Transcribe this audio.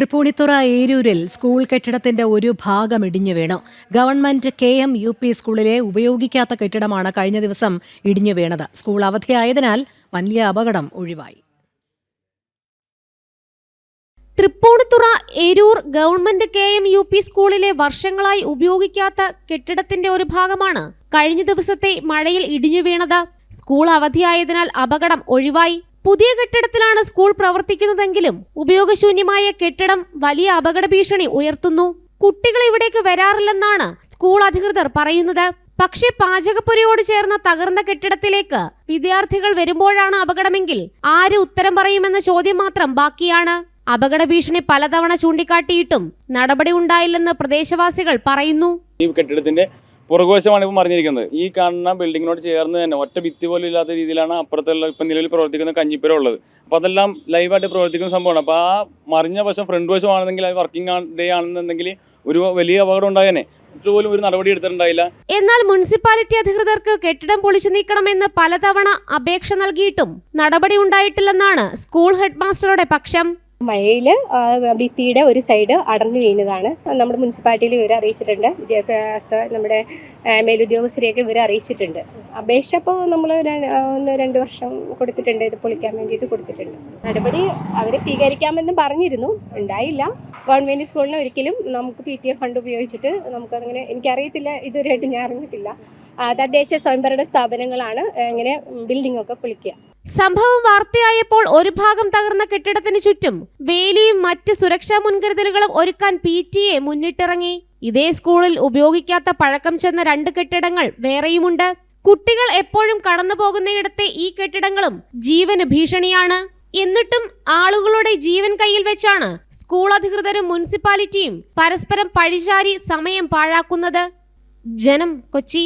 Tripunithura ഏരൂരിൽ school കെട്ടിടത്തിന്റെ ഒരു ഭാഗം ഇടിഞ്ഞു വീണു. Government K M U P സ്കൂളിലെ ഉപയോഗിക്കാത്ത കെട്ടിടമാണ് കഴിഞ്ഞ ദിവസം ഇടിഞ്ഞു വീണത്. സ്കൂൾ അവധിയായതിനാൽ വലിയ അപകടം ഒഴിവായി. Thrippunithura Eroor government K M U P സ്കൂളിലെ വർഷങ്ങളായി ഉപയോഗിക്കാത്ത കെട്ടിടത്തിന്റെ ഒരു ഭാഗമാണ് കഴിഞ്ഞ ദിവസത്തെ മഴയിൽ ഇടിഞ്ഞു വീണത്. സ്കൂൾ അവധിയായതിനാൽ അപകടം ഒഴിവായി. പുതിയ കെട്ടിടത്തിലാണ് സ്കൂൾ പ്രവർത്തിക്കുന്നതെങ്കിലും ഉപയോഗശൂന്യമായ കെട്ടിടം വലിയ അപകട ഭീഷണി ഉയർത്തുന്നു. കുട്ടികൾ ഇവിടേക്ക് വരാറില്ലെന്നാണ് സ്കൂൾ അധികൃതർ പറയുന്നത്. പക്ഷേ പാചകപ്പുരയോട് ചേർന്ന തകർന്ന കെട്ടിടത്തിലേക്ക് വിദ്യാർത്ഥികൾ വരുമ്പോഴാണ് അപകടമെങ്കിൽ ആര് ഉത്തരം പറയുമെന്ന ചോദ്യം മാത്രം ബാക്കിയാണ്. അപകട ഭീഷണി പലതവണ ചൂണ്ടിക്കാട്ടിയിട്ടും നടപടി ഉണ്ടായില്ലെന്ന് പ്രദേശവാസികൾ പറയുന്നു. ഈ കെട്ടിടത്തിന്റെ പുറകുവശമാണ് ഇപ്പം പറഞ്ഞിരിക്കുന്നത് ഈ കാണുന്ന ബിൽഡിങ്ങിനോട് ചേർന്ന് തന്നെ ഒറ്റ ഭിത്തി പോലും ഇല്ലാത്ത രീതിയിലാണ് അപ്പുറത്തുള്ള ഇപ്പം നിലവിൽ പ്രവർത്തിക്കുന്ന കഞ്ഞിപ്പുര ഉള്ളത്. അപ്പോൾ അതെല്ലാം ലൈവായിട്ട് പ്രവർത്തിക്കുന്ന സംഭവമാണ്. അപ്പോൾ ആ മറിഞ്ഞ വശം ഫ്രണ്ട് വശമാണെന്നെങ്കിൽ അത് വർക്കിംഗ് ഡേ ആണെന്നുണ്ടെങ്കിൽ ഒരു വലിയ അപകടം ഉണ്ടായേനെ. ഒരു നടപടി എന്നാൽ മുനിസിപ്പാലിറ്റി അധികൃതർക്ക് കെട്ടിടം പൊളിച്ചു നീക്കണമെന്ന് പലതവണ അപേക്ഷ നൽകിയിട്ടും നടപടി ഉണ്ടായിട്ടില്ലെന്നാണ് സ്കൂൾ ഹെഡ്മാസ്റ്ററുടെ പക്ഷം. മഴയിൽ ഭിത്തിയുടെ ഒരു സൈഡ് അടർന്നു വീണതാണ് നമ്മുടെ മുനിസിപ്പാലിറ്റിയിൽ ഇവരെ അറിയിച്ചിട്ടുണ്ട്. വിദ്യാഭ്യാസ നമ്മുടെ മേലുദ്യോഗസ്ഥരെയൊക്കെ ഇവരെ അറിയിച്ചിട്ടുണ്ട്. അപേക്ഷ ഇപ്പോൾ നമ്മൾ ഒന്ന് രണ്ട് വർഷം കൊടുത്തിട്ടുണ്ട്. ഇത് പൊളിക്കാൻ വേണ്ടിയിട്ട് കൊടുത്തിട്ടുണ്ട്. നടപടി അവർ സ്വീകരിക്കാമെന്ന് പറഞ്ഞിരുന്നു. ഉണ്ടായില്ല. ഗവൺമെന്റ് സ്കൂളിന് ഒരിക്കലും നമുക്ക് പി ടി എ ഫണ്ട് ഉപയോഗിച്ചിട്ട് നമുക്കങ്ങനെ എനിക്കറിയത്തില്ല ഇതുവരെയായിട്ട് ഞാൻ അറിഞ്ഞിട്ടില്ല. തദ്ദേശ സ്വയംഭരണ സ്ഥാപനങ്ങളാണ് ഇങ്ങനെ ബിൽഡിംഗ് ഒക്കെ പൊളിക്കുക. സംഭവം വാർത്തയായപ്പോൾ ഒരു ഭാഗം തകർന്ന കെട്ടിടത്തിന് ചുറ്റും വേലിയും മറ്റ് സുരക്ഷാ മുൻകരുതലുകളും ഒരുക്കാൻ പി ടി എ മുന്നിട്ടിറങ്ങി. ഇതേ സ്കൂളിൽ ഉപയോഗിക്കാത്ത പഴക്കം ചെന്ന രണ്ട് കെട്ടിടങ്ങൾ വേറെയുമുണ്ട്. കുട്ടികൾ എപ്പോഴും കടന്നു പോകുന്നയിടത്തെ ഈ കെട്ടിടങ്ങളും ജീവന് ഭീഷണിയാണ്. എന്നിട്ടും ആളുകളുടെ ജീവൻ കയ്യിൽ വെച്ചാണ് സ്കൂൾ അധികൃതരും മുനിസിപ്പാലിറ്റിയും പരസ്പരം പഴിചാരി സമയം പാഴാക്കുന്നത്. ജനം കൊച്ചി.